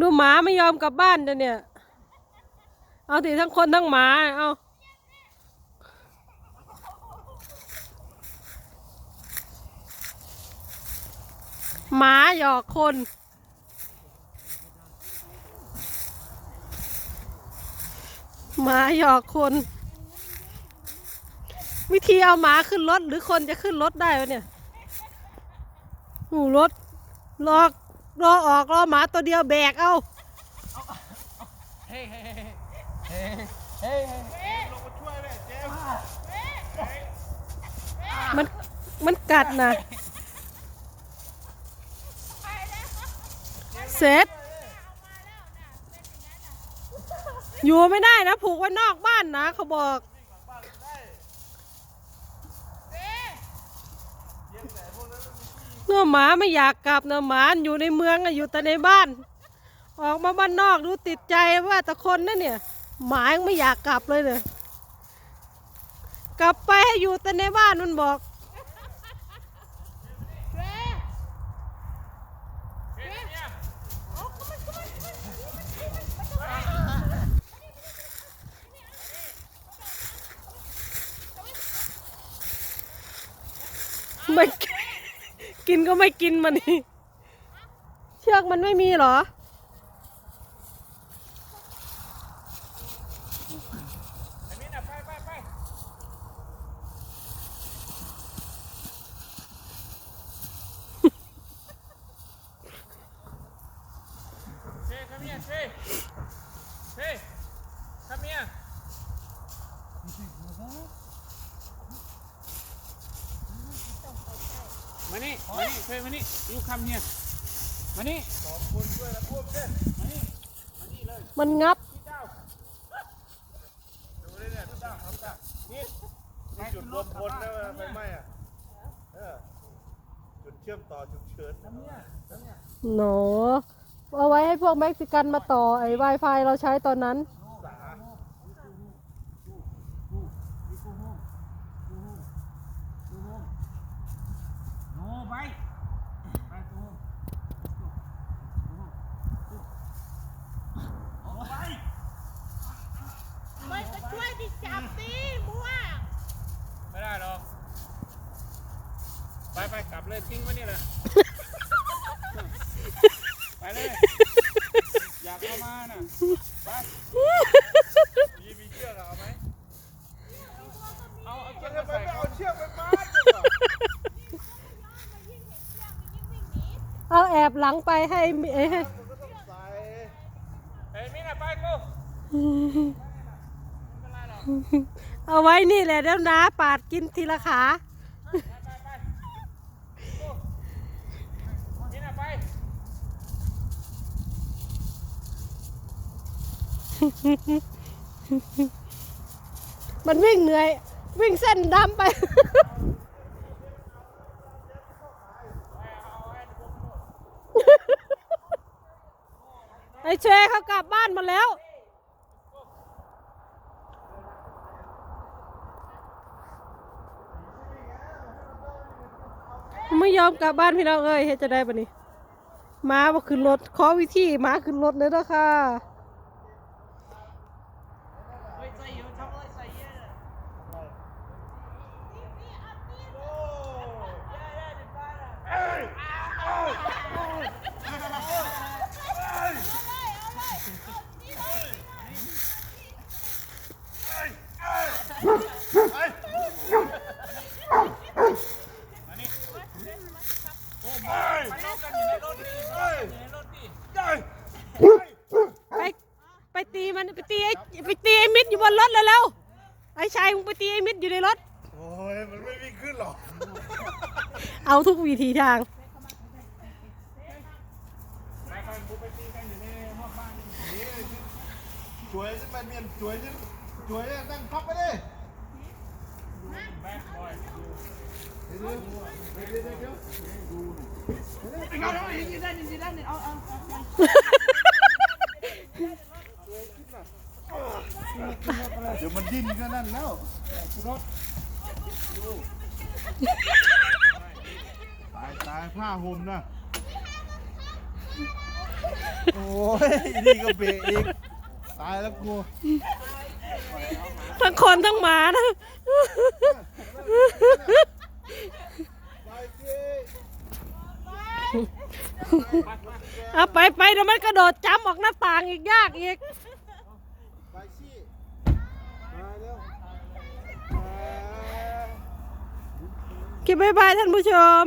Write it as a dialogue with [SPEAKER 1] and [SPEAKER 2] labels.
[SPEAKER 1] ดูหมาไม่ยอมกลับบ้านเดี๋ยวเนี่ย เอาสิทั้งคนทั้งหมา เอาหมาหยอกคน หมาหยอกคน วิธีเอาหมาขึ้นรถหรือคนจะขึ้นรถได้วะเนี่ยหูรถรอ รอออกรอหมาตัวเดียวแบกเอา
[SPEAKER 2] เฮ้ยเฮ้ยเฮ้ยเฮ้ยเฮ้ยลงมาช่วยเลยเจ๊มั
[SPEAKER 1] นมันกัดนะเสร็จอยู่ไม่ได้นะ ผูกไว้นอกบ้านนะเขาบอก เนื้อหมาไม่อยากกลับเนื้อหมาอยู่ในเมืองอยู่แต่ในบ้าน ออกมาบ้านนอกดูติดใจว่าแต่คนนั่นเนี่ย หมายังไม่อยากกลับเลยเนี่ยกลับไปให้อยู่แต่ในบ้านมันบอกไม่ กินก็ไม่กินมันนี่เชือกมันไม่มีเหรอ
[SPEAKER 2] ไอ้มิ้นะไปไปไปเช่ come here เช่เช่ come here มา นี่มานี่เช่มานี่ยูคัมเฮียมานี่สองคนด้วยนะพวกเช่มานี่มานี่เลย
[SPEAKER 1] มันงับ
[SPEAKER 2] พี่เจ้าดูเลยเนี่ยพี่เจ้าครับเจ้านี่จุดรวมพลนะไฟไหม้อะเออจุดเชื่อมต่อฉุกเฉินเนี่ย
[SPEAKER 1] หนอเอาไว้ให้พวกเม็กซิกันมาต่อไอ้ Wi-Fi เราใช้ตอนนั้น
[SPEAKER 2] สา
[SPEAKER 3] โน้ ไปไปโน้โอ้ไป
[SPEAKER 4] ไม่ก็ช่วยดิจับสิมั่ว
[SPEAKER 2] ไม่ได้หรอก ไปไปกลับเลยทิ้งไว้นี่แหละ ไปเลย อยากเอามาน่ะ ไปมีมีเชือกอะเอาไหมเอาเอาเชือกมาใส่เอาเชือกไปมัด
[SPEAKER 1] เอาแอบหลังไปให้เอ้ยให้
[SPEAKER 2] เฮ้ยมิน่ะไปกู
[SPEAKER 1] เอาไว้นี่แหละเดี๋ยวนะปาดกินทีละขา
[SPEAKER 2] ไปไปมัน
[SPEAKER 1] วิ่งเหนื่อย วิ่งเส้นดำไป เชเขากลับบ้านหมาแล้ว ไม่ยอมกลับบ้านพี่น้องเอ้ยเฮ็ดจะได้ปะนี่ม้ามาขึ้นรถขอวิธีม้าขึ้นรถเลยนะค่ะ
[SPEAKER 3] เฮ้ยใส่เยอะทำอะไรใส่เยอะ
[SPEAKER 2] ไปนอกกันอยู่ในรถนี่อยู่ในรถนี่
[SPEAKER 1] ไปไป ตีมันไปตีไอ้ไปตีไอ้มิดอยู่บนรถเลยแล้วๆไอ้ชายมึงไปตีไอ้มิดอยู่ในรถ
[SPEAKER 2] โอ้ยมันไม่วิ่งขึ้นหรอก
[SPEAKER 1] เอาทุกวิธีทาง
[SPEAKER 2] ไปไปกูไปตีกันอยู่ในห้องบ้านนี่ช่วยสิมันเมียนช่วยสิช่วยนั่งพับไปดิแบดบอยเดี๋ยวเดี๋ยวเดี๋ยวเดี๋ยว
[SPEAKER 3] เอาเอาอีกทีด้านหนึ่งทีด้านหนึ่งเอาเอาเอา
[SPEAKER 2] เดี๋ยว มันดิ้นก็นั่นแล้วรถตายตายผ้าห่มนะ โอ้ยนี่ก็เบะอีก ตายแล้วกู
[SPEAKER 1] ทั้งคนทั้งหมานะ
[SPEAKER 2] ไปสิ
[SPEAKER 1] เอาไปไปเดี๋ยวมันกระโดดจ้ำออกหน้าต่างอีกยากอีก
[SPEAKER 2] ไปสิมาเร็วมา
[SPEAKER 1] คิดบายบายท่านผู้ชม